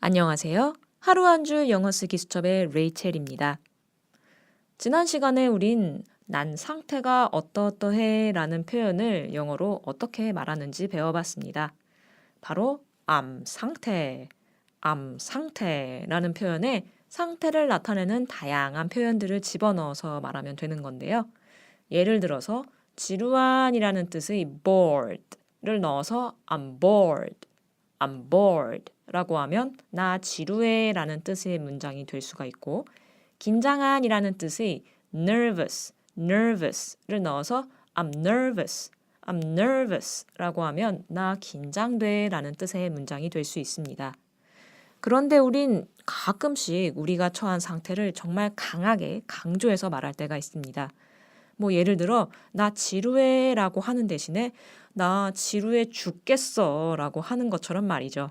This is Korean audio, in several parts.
안녕하세요. 하루 한 줄 영어 쓰기 수첩의 레이첼입니다. 지난 시간에 우린 난 상태가 어떠어떠해 라는 표현을 영어로 어떻게 말하는지 배워봤습니다. 바로 I'm 상태, I'm 상태라는 표현에 상태를 나타내는 다양한 표현들을 집어넣어서 말하면 되는 건데요. 예를 들어서 지루한이라는 뜻의 bored를 넣어서 I'm bored, I'm bored 라고 하면 나 지루해 라는 뜻의 문장이 될 수가 있고 긴장한 이라는 뜻의 nervous, nervous를 넣어서 I'm nervous, I'm nervous 라고 하면 나 긴장돼 라는 뜻의 문장이 될 수 있습니다. 그런데 우린 가끔씩 우리가 처한 상태를 정말 강하게 강조해서 말할 때가 있습니다. 뭐 예를 들어 나 지루해 라고 하는 대신에 나 지루해 죽겠어 라고 하는 것처럼 말이죠.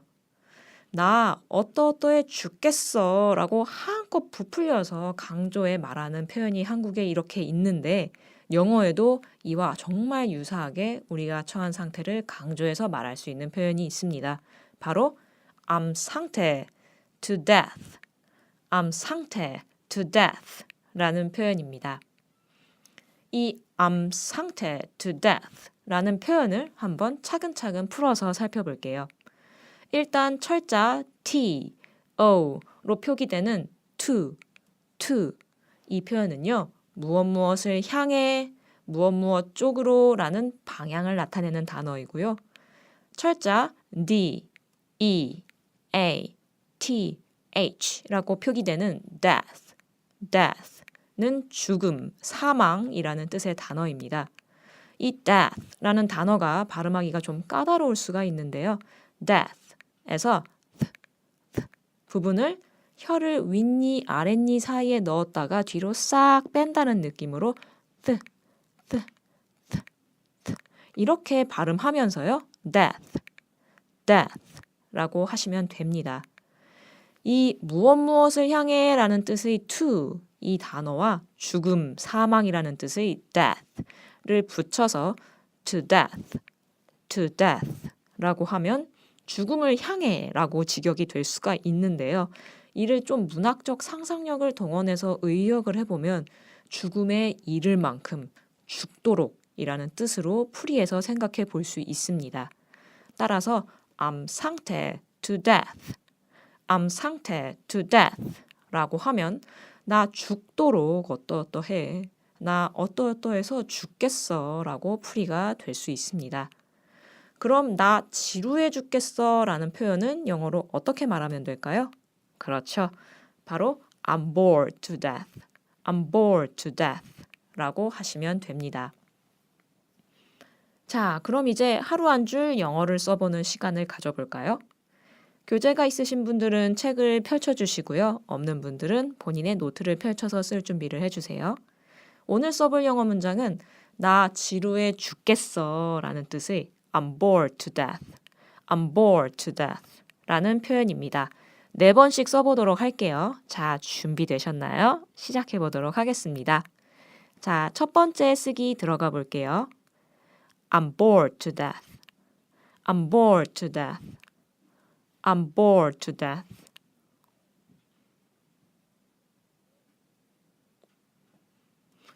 나 어떠어떠해 죽겠어 라고 한껏 부풀려서 강조해 말하는 표현이 한국에 이렇게 있는데 영어에도 이와 정말 유사하게 우리가 처한 상태를 강조해서 말할 수 있는 표현이 있습니다. 바로 I'm 상태 to death, I'm 상태 to death 라는 표현입니다. 이 I'm 상태 to death 라는 표현을 한번 차근차근 풀어서 살펴볼게요. 일단 철자 T, O로 표기되는 to, to 이 표현은요. 무엇 무엇을 향해 무엇 무엇 쪽으로 라는 방향을 나타내는 단어이고요. 철자 D, E, A, T, H라고 표기되는 death, death는 죽음, 사망이라는 뜻의 단어입니다. 이 death라는 단어가 발음하기가 좀 까다로울 수가 있는데요. death 에서 부분을 혀를 윗니 아랫니 사이에 넣었다가 뒤로 싹 뺀다는 느낌으로 th, th, th, th 이렇게 발음하면서요. death, death라고 하시면 됩니다. 이 무엇 무엇을 향해 라는 뜻의 to 이 단어와 죽음, 사망이라는 뜻의 death를 붙여서 to death, to death 라고 하면 죽음을 향해 라고 직역이 될 수가 있는데요. 이를 좀 문학적 상상력을 동원해서 의역을 해보면 죽음에 이를 만큼 죽도록 이라는 뜻으로 풀이해서 생각해 볼 수 있습니다. 따라서 I'm 상태 to death, I'm 상태 to death 라고 하면 나 죽도록 어떠어떠해, 나 어떠어떠해서 죽겠어 라고 풀이가 될 수 있습니다. 그럼 나 지루해 죽겠어 라는 표현은 영어로 어떻게 말하면 될까요? 그렇죠. 바로 I'm bored to death. I'm bored to death 라고 하시면 됩니다. 자, 그럼 이제 하루 한 줄 영어를 써보는 시간을 가져볼까요? 교재가 있으신 분들은 책을 펼쳐주시고요. 없는 분들은 본인의 노트를 펼쳐서 쓸 준비를 해주세요. 오늘 써볼 영어 문장은 나 지루해 죽겠어 라는 뜻의 I'm bored to death. I'm bored to death. 라는 표현입니다. 네 번씩 써보도록 할게요. 자, 준비되셨나요? 시작해 보도록 하겠습니다. 자, 첫 번째 쓰기 들어가 볼게요. I'm bored to death. I'm bored to death. I'm bored to death.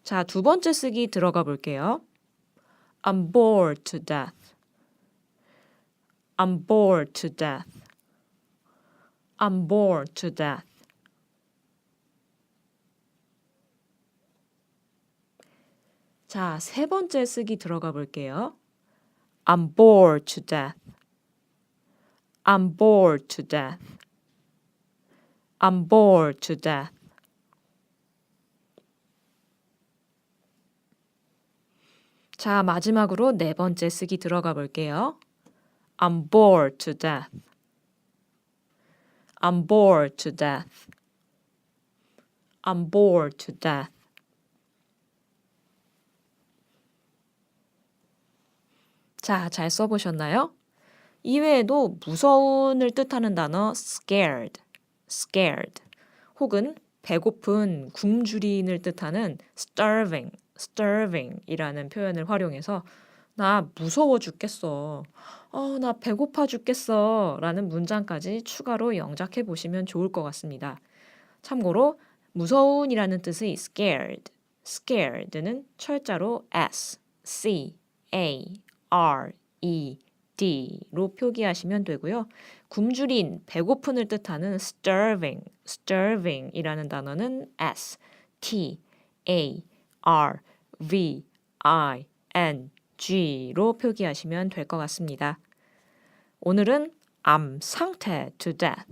자, 두 번째 쓰기 들어가 볼게요. I'm bored to death. I'm bored to death. I'm bored to death. 자, 세 번째 쓰기 들어가 볼게요. I'm bored to death. I'm bored to death. I'm bored to death. 자, 마지막으로 네 번째 쓰기 들어가 볼게요. I'm bored to death. I'm bored to death. I'm bored to death. 자, 잘 써보셨나요? 이외에도 무서운을 뜻하는 단어 scared, scared 혹은 배고픈, 굶주린을 뜻하는 starving, starving이라는 표현을 활용해서 나 무서워 죽겠어. 어, 나 배고파 죽겠어 라는 문장까지 추가로 영작해 보시면 좋을 것 같습니다. 참고로 무서운이라는 뜻의 scared, scared는 철자로 s, c, a, r, e, d로 표기하시면 되고요. 굶주린, 배고픈을 뜻하는 starving, starving이라는 단어는 s, t, a, r, v, i, n, g로 표기하시면 될 것 같습니다. 오늘은 I'm 상태 to death,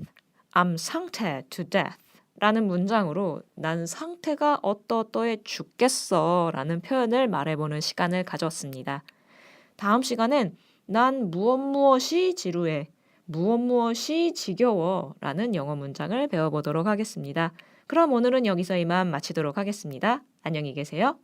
I'm 상태 to death 라는 문장으로 난 상태가 어떠어떠해 죽겠어 라는 표현을 말해보는 시간을 가졌습니다. 다음 시간엔 난 무엇 무엇이 지루해, 무엇 무엇이 지겨워 라는 영어 문장을 배워보도록 하겠습니다. 그럼 오늘은 여기서 이만 마치도록 하겠습니다. 안녕히 계세요.